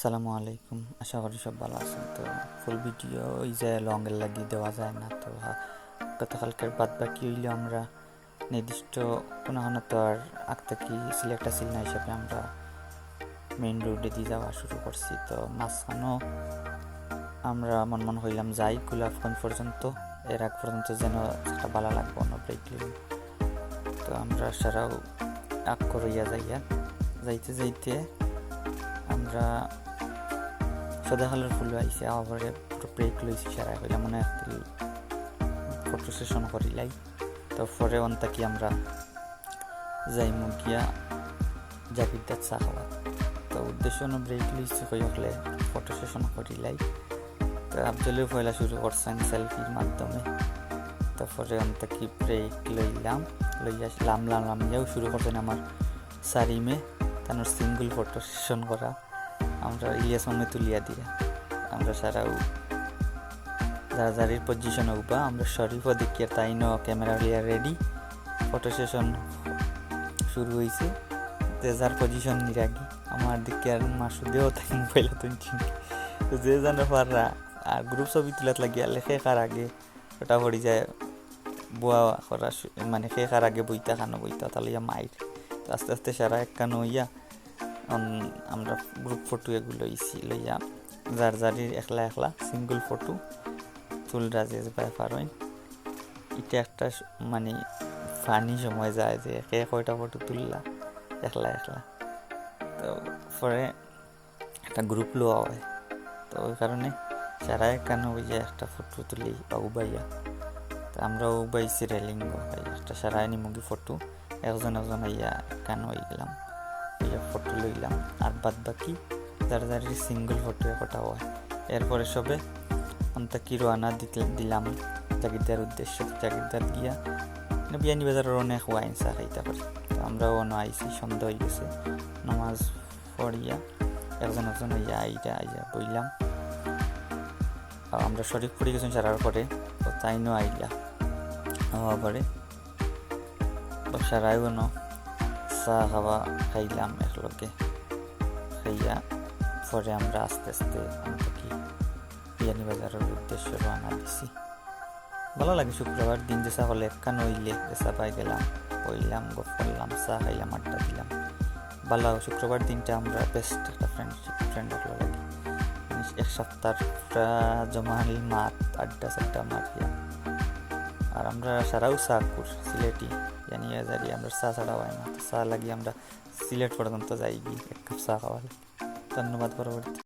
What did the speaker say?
সালামু আলাইকুম। আশা করি সব ভালো আছেন। তো ফুল ভিডিও ওই যে লংয়ের লাগিয়ে দেওয়া যায় না। তো গতকালকের বাদ বাকি হইলে আমরা নির্দিষ্ট কোনো কোনো তো আর আগ থেকে সিলেক্ট আসিল না হিসাবে আমরা মেইন রোডে দিয়ে যাওয়া শুরু করছি। তো মাঝখানেও আমরা মন মন হইলাম, যাই গোলাপগঞ্জ পর্যন্ত, এর আগ পর্যন্ত যেন একটা ভালো লাগবো না ব্রেক তো আমরা সারাও আগ করিয়া যাইয়া, যাইতে যাইতে আমরা সদাহালের ফুল আইসে আবার পুরো ব্রেক লইছি, সারা হইলাম মনে একটি ফটো সেশন করিলাই তো পরে অন্তাকি আমরা যাই গিয়া জাকিরদার চা খাওয়া। তো উদ্দেশ্য হলো ব্রেক লইছি কই হলে ফটো সেশন করিলাই তো আফজলেও পয়লা শুরু করছেন সেলফির মাধ্যমে। তারপরে অন্তাকি ব্রেক লইলাম, লইয়া লাম লাম লাম যাও শুরু করছেন আমার সারিমে। তার সিঙ্গল ফটো সেশন করা। আমরা ইলিয়াস মামে তুলিয়া দিয়া, আমরা সারাও জারির পজিশনে উবা, আমরা শরীফও দেখিয়া তাই ন ক্যামেরা লিয়া রেডি ফটো সেশন শুরু হয়েছে যে যার পজিশন নিরাগি আমার দিকে আর মাসুদেও তাই পয়লা তুলছি তো যে জানো পাররা, আর গ্রুপ ছবি তুলাত লাগিয়া লেখে কার আগে, ওটা পড়ি যায় বোয়া করা মানে কার আগে বইতা খানো বইতা, তাহলে মাইর। আস্তে আস্তে সারা এক কানো ইয়া আমরা গ্রুপ ফটো এগুলো ইসি লইয়া, যার যারির একলা একলা সিঙ্গল ফটো তুলরা যে ব্যাপার হয়। এটা একটা মানে ফানি সময় যায় যে একে কয়টা ফটো তুললা, একলা একলা। তো পরে একটা গ্রুপ লোয়া হয়। তো ওই কারণে সারা ওই যে একটা ফটো তুলি উবাইয়া তো আমরা উবাইছি রেলিং একটা সারা নিমুগি ফটো একজন একজন আইয়া কেন হয়ে গেলাম। ইয়া ফটো লইলাম, আর বাদ বাকি যার যার সিঙ্গল ফটো একটা হয় এরপরে সবে অন্তা কি দিতে দিলাম জাগিরদার উদ্দেশ্য। জাগিরদার গিয়া মানে বিয়ানি বাজারের অনেক ওয়াইন চা খাইতে পারি। আমরাও অন আইসি সন্ধ্যা হয়ে গেছে, নামাজ পড়িয়া একজন একজন ইয়া আইয়া আইয়া বইলাম। আমরা শরীফ পড়ে গেছেন সারার পরে তো তাইনও আইলা। হওয়া পরে তো সারাই বনো চা খাওয়া খাইলাম একলগে। খাইয়া পরে আমরা আস্তে আস্তে কি বিয়ানি বাজারের উদ্দেশ্য রওনা দিছি। ভালো লাগে শুক্রবার দিন যে হলে একখান হইলে চা পাই গেলাম হইলাম গপ করলাম, চা খাইলাম, আড্ডা দিলাম। ভালো শুক্রবার দিনটা আমরা বেস্ট একটা ফ্রেন্ডশিপ ফ্রেন্ড লাগে এক সপ্তাহ জমা মাত আড্ডা সাড্ডা মারিয়া। আর আমরা সারাও সাকুর সিলেটি। জানি যারি আমরা চা ছাড়া হয় না। চা লাগি আমরা সিলেট পর্যন্ত যাই গিয়ে, এক কাপ চা খাওয়ালে ধন্যবাদ পরবর্তী